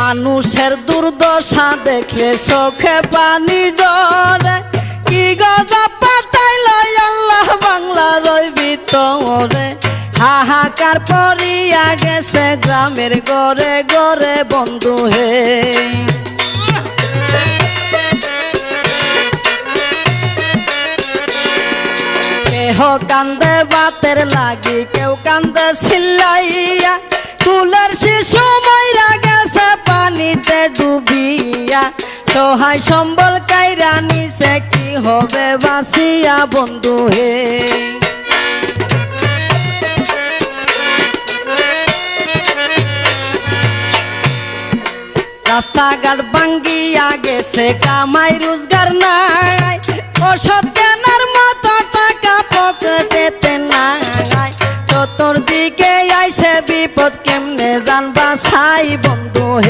মানুষের দুর্দশা দেখলে চোখে পানি জরে কি গজা পাঠাইল আল্লাহ বাংলা রই ভিতরে। হাহাকার পরিয়া গেছে গ্রামের গড়ে গড়ে বন্ধু হে। কেহ কান্দে বাতের লাগি, কেউ কান্দে সিল্লাইয়া কুলের শিশু সহায় সম্বল কাইরা নিছে, কি হবে বাসিয়া বন্ধু হে? রাস্তাঘাট ভাঙ্গিয়া গেছে, কামাই রোজগার নাই। ওষুধ কেনার মতো টাকা পকেটেতে নাই। চতুর্দিকে আইছে বিপদ, কেমনে জানবা ছাই বন্ধু